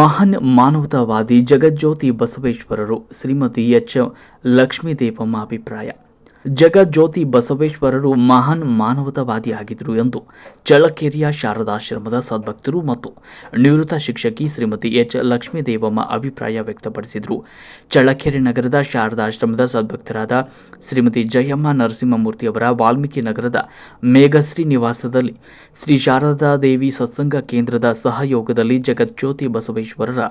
ಮಹಾನ್ ಮಾನವತಾವಾದಿ ಜಗಜ್ಯೋತಿ ಬಸವೇಶ್ವರರು ಶ್ರೀಮತಿ ಎಚ್ ಲಕ್ಷ್ಮೀದೇವಮ್ಮ ಅಭಿಪ್ರಾಯ. ಜಗಜ್ಯೋತಿ ಬಸವೇಶ್ವರರು ಮಹಾನ್ ಮಾನವತಾವಾದಿಯಾಗಿದ್ದರು ಎಂದು ಚಳ್ಳಕೆರೆಯ ಶಾರದಾಶ್ರಮದ ಸದ್ಭಕ್ತರು ಮತ್ತು ನಿವೃತ್ತ ಶಿಕ್ಷಕಿ ಶ್ರೀಮತಿ ಎಚ್. ಲಕ್ಷ್ಮೀದೇವಮ್ಮ ಅಭಿಪ್ರಾಯ ವ್ಯಕ್ತಪಡಿಸಿದರು. ಚಳ್ಳಕೆರೆ ನಗರದ ಶಾರದಾಶ್ರಮದ ಸದ್ಭಕ್ತರಾದ ಶ್ರೀಮತಿ ಜಯಮ್ಮ ನರಸಿಂಹಮೂರ್ತಿಯವರ ವಾಲ್ಮೀಕಿ ನಗರದ ಮೇಘಶ್ರೀ ನಿವಾಸದಲ್ಲಿ ಶ್ರೀ ಶಾರದಾ ದೇವಿ ಸತ್ಸಂಗ ಕೇಂದ್ರದ ಸಹಯೋಗದಲ್ಲಿ ಜಗಜ್ಯೋತಿ ಬಸವೇಶ್ವರರ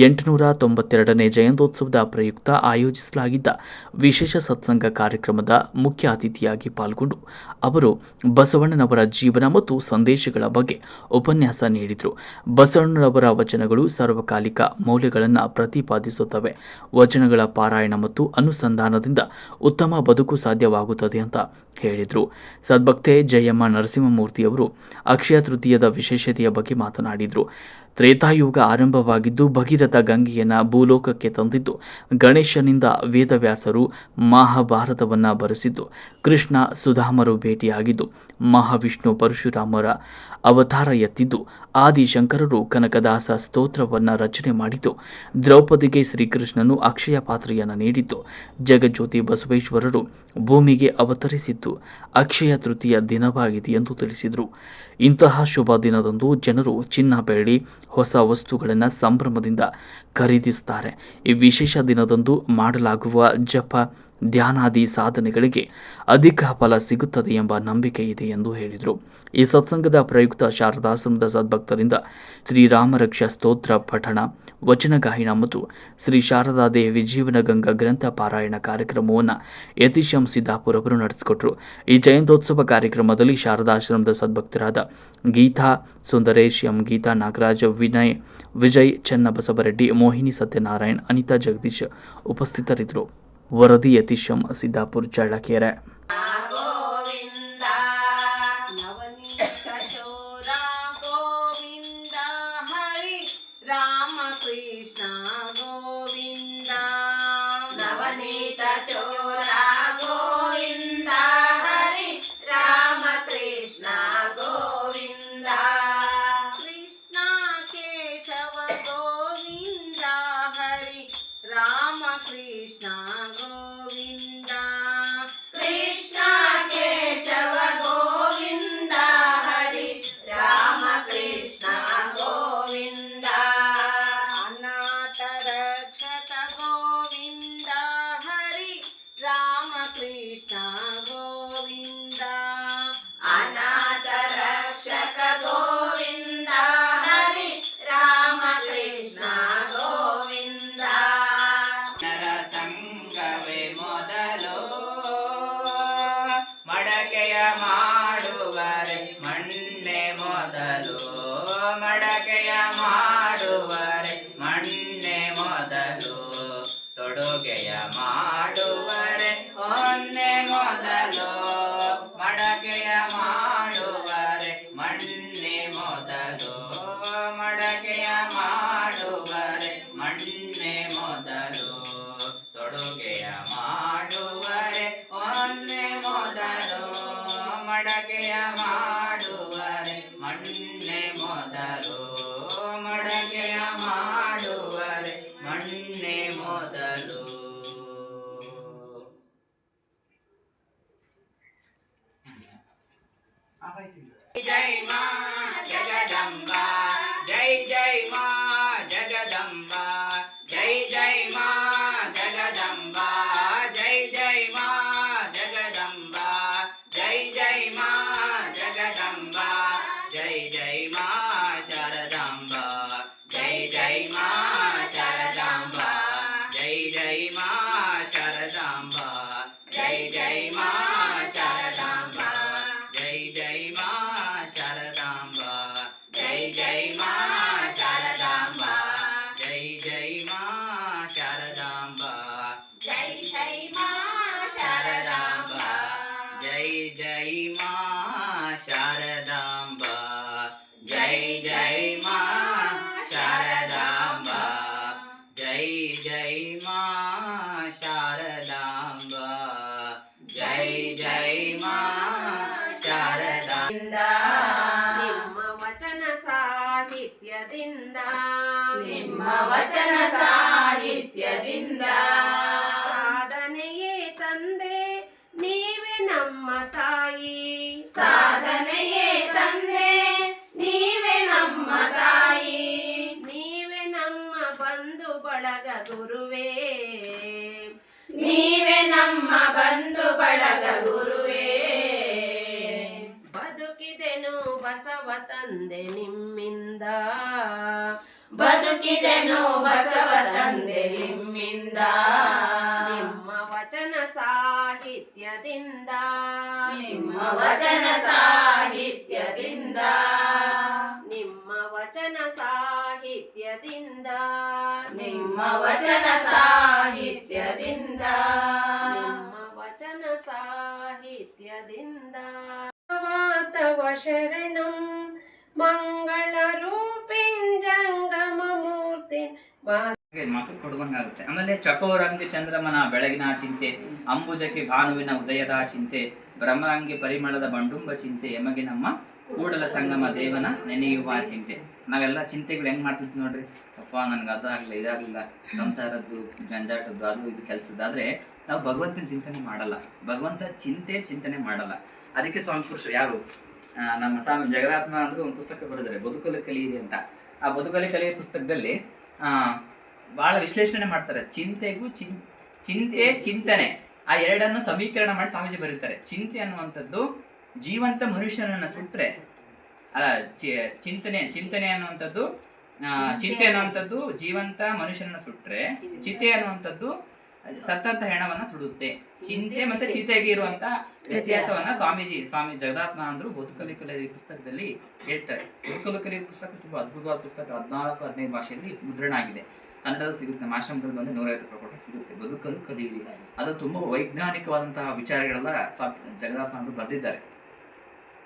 ಎಂಟುನೂರ ತೊಂಬತ್ತೆರಡನೇ ಜಯಂತ್ಯೋತ್ಸವದ ಪ್ರಯುಕ್ತ ಆಯೋಜಿಸಲಾಗಿದ್ದ ವಿಶೇಷ ಸತ್ಸಂಗ ಕಾರ್ಯಕ್ರಮದ ಮುಖ್ಯ ಅತಿಥಿಯಾಗಿ ಪಾಲ್ಗೊಂಡು ಅವರು ಬಸವಣ್ಣನವರ ಜೀವನ ಮತ್ತು ಸಂದೇಶಗಳ ಬಗ್ಗೆ ಉಪನ್ಯಾಸ ನೀಡಿದರು. ಬಸವಣ್ಣನವರ ವಚನಗಳು ಸಾರ್ವಕಾಲಿಕ ಮೌಲ್ಯಗಳನ್ನು ಪ್ರತಿಪಾದಿಸುತ್ತವೆ. ವಚನಗಳ ಪಾರಾಯಣ ಮತ್ತು ಅನುಸಂಧಾನದಿಂದ ಉತ್ತಮ ಬದುಕು ಸಾಧ್ಯವಾಗುತ್ತದೆ ಅಂತ ಹೇಳಿದರು. ಸದ್ಭಕ್ತೆ ಜಯಮ್ಮ ನರಸಿಂಹಮೂರ್ತಿಯವರು ಅಕ್ಷಯ ತೃತೀಯದ ವಿಶೇಷತೆಯ ಬಗ್ಗೆ ಮಾತನಾಡಿದರು. ತ್ರೇತಾಯುಗ ಆರಂಭವಾಗಿದ್ದು ಭಗೀರಥ ಗಂಗೆಯನ್ನು ಭೂಲೋಕಕ್ಕೆ ತಂದಿದ್ದು. ಗಣೇಶನಿಂದ ವೇದವ್ಯಾಸರು ಮಹಾಭಾರತವನ್ನು ಬರೆಸಿದ್ದು. ಕೃಷ್ಣ, ಸುಧಾಮರು ಭೇಟಿಯಾಗಿದ್ದು. ಮಹಾವಿಷ್ಣು, ಪರಶುರಾಮರ ಅವತಾರ ಎತ್ತಿದ್ದು. ಆದಿಶಂಕರರು ಕನಕದಾಸ ಸ್ತೋತ್ರವನ್ನು ರಚನೆ ಮಾಡಿದ್ದು. ದ್ರೌಪದಿಗೆ ಶ್ರೀಕೃಷ್ಣನು ಅಕ್ಷಯ ಪಾತ್ರೆಯನ್ನು ನೀಡಿದ್ದು. ಜಗಜ್ಯೋತಿ ಬಸವೇಶ್ವರರು ಭೂಮಿಗೆ ಅವತರಿಸಿದ್ದು. ಅಕ್ಷಯ ತೃತೀಯ ದಿನವಾಗಿದೆ ಎಂದು ತಿಳಿಸಿದರು. ಇಂತಹ ಶುಭ ದಿನದಂದು ಜನರು ಚಿನ್ನ ಬೆಳ್ಳಿ ಹೊಸ ವಸ್ತುಗಳನ್ನು ಸಂಭ್ರಮದಿಂದ ಖರೀದಿಸುತ್ತಾರೆ ಈ ವಿಶೇಷ ದಿನದಂದು ಮಾಡಲಾಗುವ ಜಪ, ಧ್ಯಾನಾದಿ ಸಾಧನೆಗಳಿಗೆ ಅಧಿಕ ಫಲ ಸಿಗುತ್ತದೆ ಎಂಬ ನಂಬಿಕೆ ಇದೆ ಎಂದು ಹೇಳಿದರು. ಈ ಸತ್ಸಂಗದ ಪ್ರಯುಕ್ತ ಶಾರದಾಶ್ರಮದ ಸದ್ಭಕ್ತರಿಂದ ಶ್ರೀರಾಮರಕ್ಷ ಸ್ತೋತ್ರ ಪಠಣ. ವಚನ ಗಾಯನ ಮತ್ತು ಶ್ರೀ ಶಾರದಾ ದೇವಿ ಜೀವನಗಂಗಾ ಗ್ರಂಥ ಪಾರಾಯಣ ಕಾರ್ಯಕ್ರಮವನ್ನು ಯತೀಶಂ ಸಿದ್ದಾಪುರ ಅವರು ನಡೆಸಿಕೊಟ್ರು. ಈ ಜಯಂತ್ಯೋತ್ಸವ ಕಾರ್ಯಕ್ರಮದಲ್ಲಿ ಶಾರದಾಶ್ರಮದ ಸದ್ಭಕ್ತರಾದ ಗೀತಾ ಸುಂದರೇಶ್ ಎಂ ಗೀತಾ ನಾಗರಾಜ್, ವಿನಯ್, ವಿಜಯ್ ಚನ್ನಬಸವರೆಡ್ಡಿ, ಮೋಹಿನಿ ಸತ್ಯನಾರಾಯಣ್, ಅನಿತಾ ಜಗದೀಶ್ ಉಪಸ್ಥಿತರಿದ್ದರು. ವರದಿ ಯತೀಶಂ ಸಿದ್ದಾಪುರ ಚಳ್ಳಕೆರೆ. రామకృష్ణ 考いてみる。ಬಂಧು ಬಳಗ ಗುರುವೇ. ಬದುಕಿದೆನು ಬಸವ ತಂದೆ ನಿಮ್ಮಿಂದ. ಬದುಕಿದೆನು ಬಸವ ತಂದೆ ನಿಮ್ಮಿಂದ. ನಿಮ್ಮ ವಚನ ಸಾಹಿತ್ಯದಿಂದ. ನಿಮ್ಮ ವಚನ ಸಾಹಿತ್ಯದಿಂದ. ನಿಮ್ಮ ವಚನ ಸಾಹಿತ್ಯದಿಂದ. ನಿಮ್ಮ ವಚನ ಸಾಹಿತ್ಯದಿಂದ. ತವ ಶರಣಂ ಮಂಗಳ ರೂಪಿಂಜಂಗಮ ಮೂರ್ತಿ ಮಕ್ಕಳು ಕೊಡುವಂಗಾಗುತ್ತೆ. ಆಮೇಲೆ ಚಕೋರಂಗಿ ಚಂದ್ರಮನ ಬೆಳಗಿನ ಚಿಂತೆ, ಅಂಬುಜಕ್ಕೆ ಭಾನುವಿನ ಉದಯದ ಚಿಂತೆ, ಬ್ರಹ್ಮರಂಗಿ ಪರಿಮಳದ ಬಂಡುಂಬ ಚಿಂತೆ ಎಮಗೆ ನಮ್ಮ ಕೂಡಲ ಸಂಗಮ ದೇವನ ನೆನೆಯುವ ಚಿಂತೆ. ನಾವೆಲ್ಲ ಚಿಂತೆಗಳು ಹೆಂಗ್ ಮಾಡ್ತಿದ್ವಿ ನೋಡ್ರಿ. ಅಪ್ಪ, ನನ್ಗೆ ಅದಾಗ್ಲಿಲ್ಲ, ಇದಾಗ್ಲಿಲ್ಲ. ಸಂಸಾರದ್ದು, ಜಂಜಾಟದ್ದು, ಅದು ಇದು ಕೆಲಸದ್ದಾದ್ರೆ ನಾವು ಭಗವಂತನ ಚಿಂತನೆ ಮಾಡಲ್ಲ. ಭಗವಂತ ಚಿಂತೆ ಚಿಂತನೆ ಮಾಡಲ್ಲ. ಅದಕ್ಕೆ ಸ್ವಾಮಿ ಪುರುಷ ಯಾರು? ನಮ್ಮ ಸ್ವಾಮಿ ಜಗದಾತ್ಮ ಅಂದ್ರೆ ಒಂದು ಪುಸ್ತಕ ಬರೆದರೆ ಬದುಕಲು ಕಲಿಯಿರಿ ಅಂತ. ಆ ಬದುಕಲು ಕಲಿಯ ಪುಸ್ತಕದಲ್ಲಿ, ಆ, ಬಹಳ ವಿಶ್ಲೇಷಣೆ ಮಾಡ್ತಾರೆ. ಚಿಂತೆಗೂ ಚಿಂತೆ, ಚಿಂತನೆ, ಆ ಎರಡನ್ನು ಸಮೀಕರಣ ಮಾಡಿ ಸ್ವಾಮೀಜಿ ಬರೀತಾರೆ. ಚಿಂತೆ ಅನ್ನುವಂಥದ್ದು ಜೀವಂತ ಮನುಷ್ಯನನ್ನ ಸುಟ್ರೆ, ಅಲ್ಲ ಚಿಂತನೆ ಚಿಂತನೆ ಅನ್ನುವಂಥದ್ದು ಚಿಂತೆ ಅನ್ನುವಂಥದ್ದು ಜೀವಂತ ಮನುಷ್ಯನನ್ನ ಸುಟ್ಟರೆ ಚಿತೆ ಅನ್ನುವಂಥದ್ದು ಸತ್ತಂತ ಹೆಣವನ್ನ ಸುಡುತ್ತೆ. ಚಿಂತೆ ಮತ್ತೆ ಚಿತೆಗೆ ಇರುವಂತ ವ್ಯತ್ಯಾಸವನ್ನ ಸ್ವಾಮೀಜಿ ಸ್ವಾಮಿ ಜಗದಾತ್ಮ ಅಂದ್ರು ಬದುಕಲಿ ಕಲಿಯ ಪುಸ್ತಕದಲ್ಲಿ ಹೇಳ್ತಾರೆ. ಬದುಕಲು ಕಲಿಯ ಪುಸ್ತಕ ತುಂಬಾ ಅದ್ಭುತವಾದ ಪುಸ್ತಕ ಹದಿನಾಲ್ಕು ಹದಿನೈದು ಭಾಷೆಯಲ್ಲಿ ಮುದ್ರಣ ಆಗಿದೆ ಕನ್ನಡದ ಸಿಗುತ್ತೆ ಮಾಶ್ರಮದಲ್ಲಿ ಬಂದು ನೂರೈವತ್ತು ರೂಪಾಯಿ ಕೊಟ್ಟು ಸಿಗುತ್ತೆ. ಬದುಕಲು ಕಲಿಯಿರಿ. ಅದು ತುಂಬಾ ವೈಜ್ಞಾನಿಕವಾದಂತಹ ವಿಚಾರಗಳೆಲ್ಲ ಸ್ವಾಮಿ ಜಗದಾತ್ಮ ಅಂದ್ರು ಬರೆದಿದ್ದಾರೆ.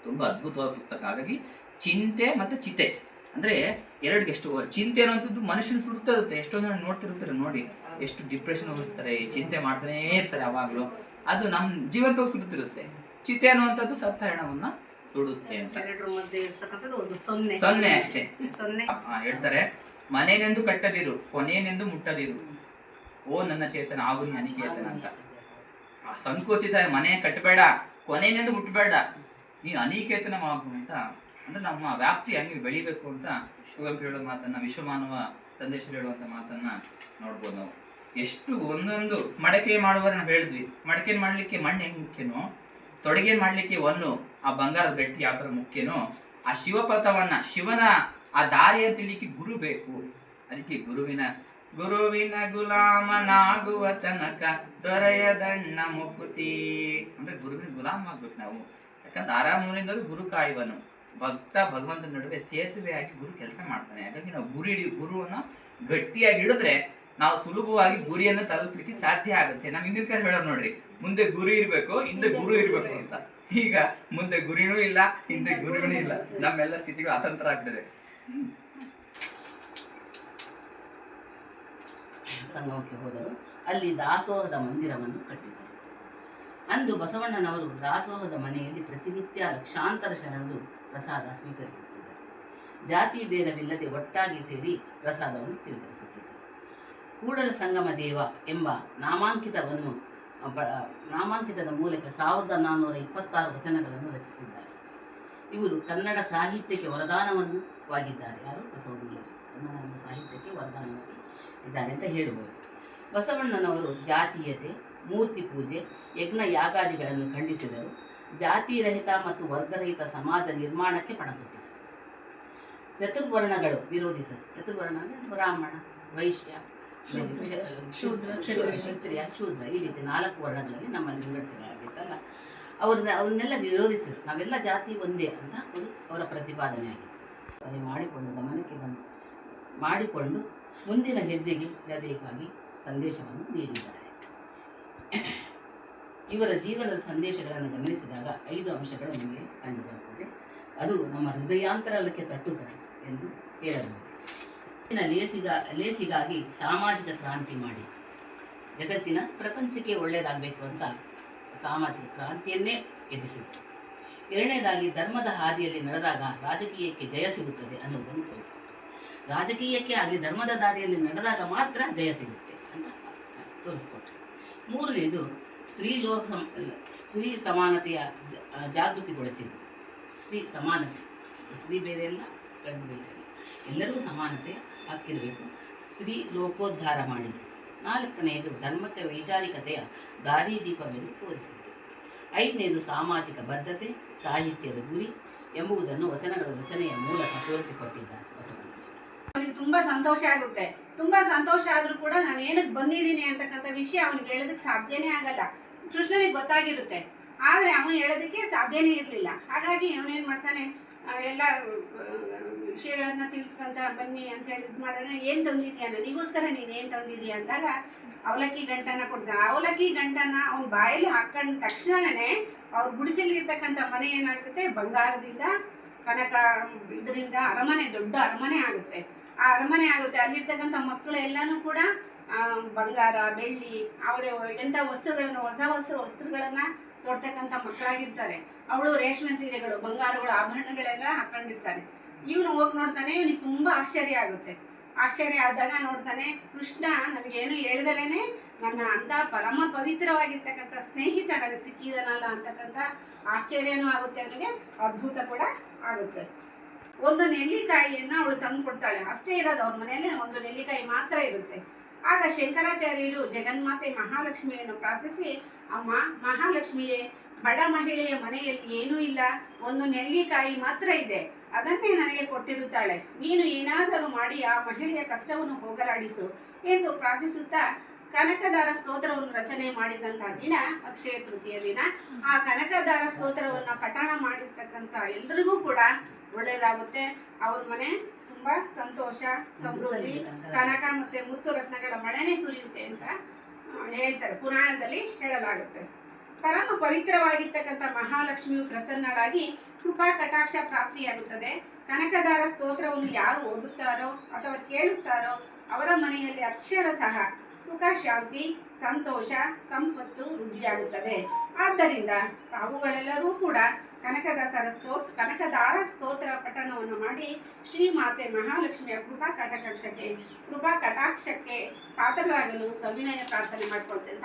ತುಂಬಾ ಅದ್ಭುತವಾದ ಪುಸ್ತಕ. ಹಾಗಾಗಿ ಚಿಂತೆ ಮತ್ತೆ ಚಿತೆ. ಅಂದ್ರೆ ಎರಡು ಎಷ್ಟು ಚಿಂತೆ ಅನ್ನೋದ್ದು ಮನುಷ್ಯನ ಸುಡ್ತಿರುತ್ತೆ ಎಷ್ಟೊಂದು ಜನ ನೋಡ್ತಿರ್ತಾರೆ ನೋಡಿ. ಎಷ್ಟು ಡಿಪ್ರೆಷನ್ ಹೋಗಿರ್ತಾರೆ ಚಿಂತೆ ಮಾಡ್ತಾನೇ ಇರ್ತಾರೆ ಯಾವಾಗಲೂ ಅದು ನಮ್ಮ ಜೀವಂತವಾಗಿ ಸುಡುತ್ತಿರುತ್ತೆ ಚಿತೆ ಅನ್ನುವಂಥದ್ದು ಸತ್ತ ಹೆಣವನ್ನ ಸುಡುತ್ತೆ ಅಂತ. ಸೊನ್ನೆ. ಅಷ್ಟೇ. ಸೊನ್ನೆ. ಹೇಳ್ತಾರೆ ಮನೆನೆಂದು ಕಟ್ಟದಿರು ಕೊನೆಯನೆಂದು ಮುಟ್ಟದಿರು. ಓ ನನ್ನ ಚೇತನ ಆಗು ಅನಿಕೇತನ ಅಂತ. ಸಂಕೋಚಿತ ಮನೆ ಕಟ್ಟಬೇಡ ಕೊನೆಯನೆಂದು ಮುಟ್ಟಬೇಡ. ನೀ ಅನಿಕೇತನವಾಗು ಅಂತ. ಅಂದ್ರೆ ನಮ್ಮ ವ್ಯಾಪ್ತಿ ಹಂಗೆ ಬೆಳಿಬೇಕು ಅಂತ. ಕುವೆಂಪು ಹೇಳೋ ಮಾತನ್ನ ವಿಶ್ವಮಾನವ ಸಂದೇಶ ಹೇಳುವಂತ ಮಾತನ್ನ ನೋಡ್ಬೋದು ನಾವು. ಎಷ್ಟು ಒಂದೊಂದು ಮಡಕೆ ಮಾಡುವವರನ್ನ ಹೇಳಿದ್ವಿ. ಮಡಕೆ ಮಾಡಲಿಕ್ಕೆ ಮಣ್ಣು ಹೆಂಗೆ ಮುಖ್ಯನೋ ತೊಡಗೆ ಮಾಡಲಿಕ್ಕೆ ಒಂದು, ಆ ಬಂಗಾರದ ಗಟ್ಟಿ ಯಾವ ಥರ ಮುಖ್ಯನೋ, ಆ ಶಿವಪಥವನ್ನ ಶಿವನ ಆ ದಾರಿಯ ತಿಳಿಲಿಕ್ಕೆ ಗುರು ಬೇಕು. ಅದಕ್ಕೆ ಗುರುವಿನ ಗುರುವಿನ ಗುಲಾಮನಾಗುವ ತನಕ ದೊರೆಯದಣ್ಣ ಮುಕುತಿ ಅಂದ್ರೆ ಗುರುವಿನ ಗುಲಾಮ ಆಗ್ಬೇಕು ನಾವು. ಯಾಕಂದ್ರೆ ಆರಾಮೂಲಿಂದಲೂ ಗುರು ಕಾಯುವನು. ಭಕ್ತ ಭಗವಂತನ ನಡುವೆ ಸೇತುವೆಯಾಗಿ ಗುರು ಕೆಲಸ ಮಾಡ್ತಾನೆ. ಹಾಗಾಗಿ ನಾವು ಗುರು ಹಿಡಿ, ಗುರುವನ್ನ ಗಟ್ಟಿಯಾಗಿ ಹಿಡಿದ್ರೆ ನಾವು ಸುಲಭವಾಗಿ ಗುರಿಯನ್ನು ತಲುಪಲಿಕ್ಕೆ ಸಾಧ್ಯ ಆಗುತ್ತೆ. ನಮ್ಮ ಹಿಂದಿನ ಕಾಲ ಹೇಳೋದು ನೋಡ್ರಿ, ಮುಂದೆ ಗುರಿ ಇರಬೇಕು, ಹಿಂದೆ ಗುರು ಇರಬೇಕು ಅಂತ. ಈಗ ಮುಂದೆ ಗುರಿನೂ ಇಲ್ಲ, ಹಿಂದೆ ಗುರುಗಳೂ ಇಲ್ಲ. ನಮ್ಮೆಲ್ಲ ಸ್ಥಿತಿಗಳು ಅತಂತ್ರ ಆಗ್ತದೆ ಸಂಗಮಕ್ಕೆ ಹೋದರು. ಅಲ್ಲಿ ದಾಸೋಹದ ಮಂದಿರವನ್ನು ಕಟ್ಟಿದರು. ಅಂದು ಬಸವಣ್ಣನವರು ದಾಸೋಹದ ಮನೆಯಲ್ಲಿ ಪ್ರತಿನಿತ್ಯ ಲಕ್ಷಾಂತರ ಶರಣರು ಪ್ರಸಾದ ಸ್ವೀಕರಿಸುತ್ತಿದ್ದರು. ಜಾತಿ ಭೇದವಿಲ್ಲದೆ ಒಟ್ಟಾಗಿ ಸೇರಿ ಪ್ರಸಾದವನ್ನು ಸ್ವೀಕರಿಸುತ್ತಿದ್ದರು. ಕೂಡಲ ಸಂಗಮ ದೇವ ಎಂಬ ನಾಮಾಂಕಿತವನ್ನು ನಾಮಾಂಕಿತದ ಮೂಲಕ ಸಾವಿರದ ನಾನ್ನೂರ ಇಪ್ಪತ್ತಾರು ವಚನಗಳನ್ನು ರಚಿಸಿದ್ದಾರೆ. ಇವರು ಕನ್ನಡ ಸಾಹಿತ್ಯಕ್ಕೆ ವರದಾನವನ್ನು ವಾಗಿದ್ದಾರೆ ಯಾರು? ಬಸವಣ್ಣನವರು. ಕನ್ನಡ ಸಾಹಿತ್ಯಕ್ಕೆ ವರದಾನವಾಗಿ ಇದ್ದಾರೆ ಅಂತ ಹೇಳಬಹುದು. ಬಸವಣ್ಣನವರು ಜಾತೀಯತೆ, ಮೂರ್ತಿ ಪೂಜೆ, ಯಜ್ಞ ಯಾಗಾದಿಗಳನ್ನು ಖಂಡಿಸಿದರು. ಜಾತಿರಹಿತ ಮತ್ತು ವರ್ಗರಹಿತ ಸಮಾಜ ನಿರ್ಮಾಣಕ್ಕೆ ಪಣತೊಟ್ಟಿದರು ಚತುರ್ವರ್ಣಗಳು ವಿರೋಧಿಸಲು, ಚತುರ್ವರ್ಣ ಅಂದರೆ ಬ್ರಾಹ್ಮಣ ವೈಶ್ಯ ಶೂದ್ರ ಕ್ಷತ್ರಿಯ ಶೂದ್ರ, ಈ ರೀತಿ ನಾಲ್ಕು ವರ್ಣಗಳಲ್ಲಿ ನಮ್ಮಲ್ಲಿ ವಿಂಗಡಿಸಲಾಗಿತ್ತಲ್ಲ ಅವ್ರನ್ನ ಅವನ್ನೆಲ್ಲ ವಿರೋಧಿಸಿದರು. ನಾವೆಲ್ಲ ಜಾತಿ ಒಂದೇ ಅಂತ ಅವರು ಪ್ರತಿಪಾದನೆ ಆಗಿದೆ ಕರೆ ಮಾಡಿಕೊಂಡು ಗಮನಕ್ಕೆ ಬಂದು, ಮಾಡಿಕೊಂಡು ಮುಂದಿನ ಹೆಜ್ಜೆಗೆ ಇಡಬೇಕಾಗಿ ಸಂದೇಶವನ್ನು ನೀಡಿದ್ದಾರೆ. ಇವರ ಜೀವನದ ಸಂದೇಶಗಳನ್ನು ಗಮನಿಸಿದಾಗ ಐದು ಅಂಶಗಳು ನಮಗೆ ಕಂಡುಬರುತ್ತದೆ. ಅದು ನಮ್ಮ ಹೃದಯಾಂತರಕ್ಕೆ ತಟ್ಟುತ್ತದೆ ಎಂದು ಹೇಳಬಹುದು. ಲೇಸಿಗ, ಲೇಸಿಗಾಗಿ ಸಾಮಾಜಿಕ ಕ್ರಾಂತಿ ಮಾಡಿ. ಜಗತ್ತಿನ ಪ್ರಪಂಚಕ್ಕೆ ಒಳ್ಳೆಯದಾಗಬೇಕು ಅಂತ ಸಾಮಾಜಿಕ ಕ್ರಾಂತಿಯನ್ನೇ ಎಬ್ಬಿಸಿದರು. ಎರಡನೇದಾಗಿ ಧರ್ಮದ ಹಾದಿಯಲ್ಲಿ ನಡೆದಾಗ ರಾಜಕೀಯಕ್ಕೆ ಜಯ ಸಿಗುತ್ತದೆ ಅನ್ನುವುದನ್ನು ತೋರಿಸಿದರು. ರಾಜಕೀಯಕ್ಕೆ ಆಗಲಿ ಧರ್ಮದ ದಾರಿಯಲ್ಲಿ ನಡೆದಾಗ ಮಾತ್ರ ಜಯ ಸಿಗುತ್ತೆ ಅಂತ ತೋರಿಸ್ಕೊಟ್ರು. ಮೂರನೇದು ಸ್ತ್ರೀ ಲೋಕ ಸ್ತ್ರೀ ಸಮಾನತೆಯ ಜಾಗೃತಿಗೊಳಿಸಿದರು. ಸ್ತ್ರೀ ಸಮಾನತೆ. ಸ್ತ್ರೀ ಬೇರೆ ಇಲ್ಲ, ಗಂಡು ಬೇರೆ ಇಲ್ಲ. ಎಲ್ಲರಿಗೂ ಸಮಾನತೆ ಹಕ್ಕಿರಬೇಕು. ಸ್ತ್ರೀ ಲೋಕೋದ್ಧಾರ ಮಾಡಿದ್ದು ನಾಲ್ಕನೆಯದು ಧರ್ಮಕ್ಕೆ ವೈಚಾರಿಕತೆಯ ದಾರಿದೀಪವೆಂದು ತೋರಿಸಿತ್ತು ಐದನೇದು ಸಾಮಾಜಿಕ ಬದ್ಧತೆ, ಸಾಹಿತ್ಯದ ಗುರಿ ಎಂಬುದನ್ನು ವಚನಗಳ ರಚನೆಯ ಮೂಲಕ ತೋರಿಸಿಕೊಟ್ಟಿದ್ದಾರೆ ಬಸವಣ್ಣ. ಅವನಿಗೆ ತುಂಬಾ ಸಂತೋಷ ಆಗುತ್ತೆ. ತುಂಬಾ ಸಂತೋಷ ಆದ್ರೂ ಕೂಡ ನಾನು ಏನಕ್ಕೆ ಬಂದಿದ್ದೀನಿ ಅಂತಕ್ಕಂಥ ವಿಷಯ ಅವನಿಗೆ ಹೇಳೋದಕ್ಕೆ ಸಾಧ್ಯನೇ ಆಗಲ್ಲ. ಕೃಷ್ಣನಿಗೆ ಗೊತ್ತಾಗಿರುತ್ತೆ. ಆದ್ರೆ ಅವನು ಹೇಳೋದಕ್ಕೆ ಸಾಧ್ಯನೇ ಇರಲಿಲ್ಲ. ಹಾಗಾಗಿ ಅವನೇನ್ ಮಾಡ್ತಾನೆ? ಎಲ್ಲ ವಿಷಯಗಳನ್ನ ತಿಳಿಸ್ಕೊಂತ ಬನ್ನಿ ಅಂತ ಹೇಳಿ ಇದು ಮಾಡಿದಾಗ ಏನ್ ತಂದಿದ್ಯಾ ನನಗೋಸ್ಕರ ನೀನ್ ಏನ್ ತಂದಿದ್ಯಾ? ಅಂದಾಗ, ಅವಲಕ್ಕಿ ಗಂಟನ ಕೊಡ್ದ. ಅವಲಕ್ಕಿ ಗಂಟನ ಅವ್ನ ಬಾಯಲ್ಲಿ ಹಾಕೊಂಡ ತಕ್ಷಣನೇ ಅವ್ರ ಗುಡಿಸಲಿರ್ತಕ್ಕಂಥ ಮನೆ ಏನಾಗುತ್ತೆ? ಬಂಗಾರದಿಂದ, ಕನಕ, ಇದರಿಂದ ಅರಮನೆ, ದೊಡ್ಡ ಅರಮನೆ ಆಗುತ್ತೆ. ಆ ಅರಮನೆ ಆಗುತ್ತೆ. ಅಲ್ಲಿರ್ತಕ್ಕಂಥ ಮಕ್ಕಳು ಎಲ್ಲಾನು ಕೂಡ ಬಂಗಾರ, ಬೆಳ್ಳಿ, ಅವರ, ಎಂಥ ವಸ್ತುಗಳನ್ನು ಹೊಸ ವಸ್ತು ವಸ್ತುಗಳನ್ನ ತೊಡ್ತಕ್ಕಂಥ ಮಕ್ಕಳಾಗಿರ್ತಾರೆ. ಅವಳು ರೇಷ್ಮೆ ಸೀರೆಗಳು, ಬಂಗಾರಗಳು, ಆಭರಣಗಳೆಲ್ಲ ಹಾಕೊಂಡಿರ್ತಾನೆ ಇವನು ಹೋಗಿ ನೋಡ್ತಾನೆ, ಇವನಿಗೆ ತುಂಬಾ ಆಶ್ಚರ್ಯ ಆಗುತ್ತೆ. ಆಶ್ಚರ್ಯ ಆದಾಗ ನೋಡ್ತಾನೆ, ಕೃಷ್ಣ ನನಗೇನು ಹೇಳ್ದಲೇನೆ, ನನ್ನ ಅಂತ ಪರಮ ಪವಿತ್ರವಾಗಿರ್ತಕ್ಕಂಥ ಸ್ನೇಹಿತ ನನಗೆ ಸಿಕ್ಕಿದನಲ್ಲ ಅಂತಕ್ಕಂಥ ಆಶ್ಚರ್ಯನೂ ಆಗುತ್ತೆ, ಅವನಿಗೆ ಅದ್ಭುತ ಕೂಡ ಆಗುತ್ತೆ. ಒಂದು ನೆಲ್ಲಿಕಾಯಿಯನ್ನ ಅವಳು ತಂದು ಕೊಡ್ತಾಳೆ. ಅಷ್ಟೇ ಇರೋದು, ಅವ್ರ ಮನೆಯಲ್ಲಿ ಒಂದು ನೆಲ್ಲಿಕಾಯಿ ಮಾತ್ರ ಇರುತ್ತೆ. ಆಗ ಶಂಕರಾಚಾರ್ಯರು ಜಗನ್ಮಾತೆ ಮಹಾಲಕ್ಷ್ಮಿಯನ್ನು ಪ್ರಾರ್ಥಿಸಿ, ಅಮ್ಮ, ಮಹಾಲಕ್ಷ್ಮಿಯೇ, ಬಡ ಮಹಿಳೆಯ ಮನೆಯಲ್ಲಿ ಏನೂ ಇಲ್ಲ, ಒಂದು ನೆಲ್ಲಿಕಾಯಿ ಮಾತ್ರ ಇದೆ. ಅದನ್ನೇ ನನಗೆ ಕೊಟ್ಟಿರುತ್ತಾಳೆ. ನೀನು ಏನಾದರೂ ಮಾಡಿ ಆ ಮಹಿಳೆಯ ಕಷ್ಟವನ್ನು ಹೋಗಲಾಡಿಸು ಎಂದು ಪ್ರಾರ್ಥಿಸುತ್ತಾ ಕನಕದಾರ ಸ್ತೋತ್ರವನ್ನು ರಚನೆ ಮಾಡಿದಂತಹ ದಿನ, ಅಕ್ಷಯ ತೃತೀಯ ದಿನ. ಆ ಕನಕದಾರ ಸ್ತೋತ್ರವನ್ನು ಪಠಣ ಮಾಡಿರ್ತಕ್ಕಂಥ ಎಲ್ರಿಗೂ ಕೂಡ ಒಳ್ಳೇದಾಗುತ್ತೆ ಅವ್ರ ಮನೆ ತುಂಬಾ ಸಂತೋಷ, ಸಮೃದ್ಧಿ, ಕನಕ ಮತ್ತೆ ಮುತ್ತು ರತ್ನಗಳ ಮಳೆನೇ ಸುರಿಯುತ್ತೆ ಅಂತ ಹೇಳ್ತಾರೆ. ಪುರಾಣದಲ್ಲಿ ಹೇಳಲಾಗುತ್ತೆ. ಪರಮ ಪವಿತ್ರವಾಗಿರ್ತಕ್ಕಂಥ ಮಹಾಲಕ್ಷ್ಮಿಯು ಪ್ರಸನ್ನಳಾಗಿ ಕೃಪಾ ಕಟಾಕ್ಷ ಪ್ರಾಪ್ತಿಯಾಗುತ್ತದೆ. ಕನಕದಾರ ಸ್ತೋತ್ರವನ್ನು ಯಾರು ಓದುತ್ತಾರೋ ಅಥವಾ ಕೇಳುತ್ತಾರೋ ಅವರ ಮನೆಯಲ್ಲಿ ಅಕ್ಷರ ಸಹ ಸುಖ, ಶಾಂತಿ, ಸಂತೋಷ, ಸಂಪತ್ತು ವೃದ್ಧಿಯಾಗುತ್ತದೆ. ಆದ್ದರಿಂದ ತಾವುಗಳೆಲ್ಲರೂ ಕೂಡ ಕನಕದಾಸರ ಸ್ತೋತ್ರ ಕನಕದಾರ ಸ್ತೋತ್ರ ಪಠಣವನ್ನು ಮಾಡಿ ಶ್ರೀಮಾತೆ ಮಹಾಲಕ್ಷ್ಮಿಯ ಕೃಪಾ ಕಟಾಕ್ಷಕ್ಕೆ ಕೃಪಾ ಕಟಾಕ್ಷಕ್ಕೆ ಪಾತ್ರರಾಗಲು ಸವಿನಯ ಪ್ರಾರ್ಥನೆ ಮಾಡ್ಕೊಳ್ತೇನೆ.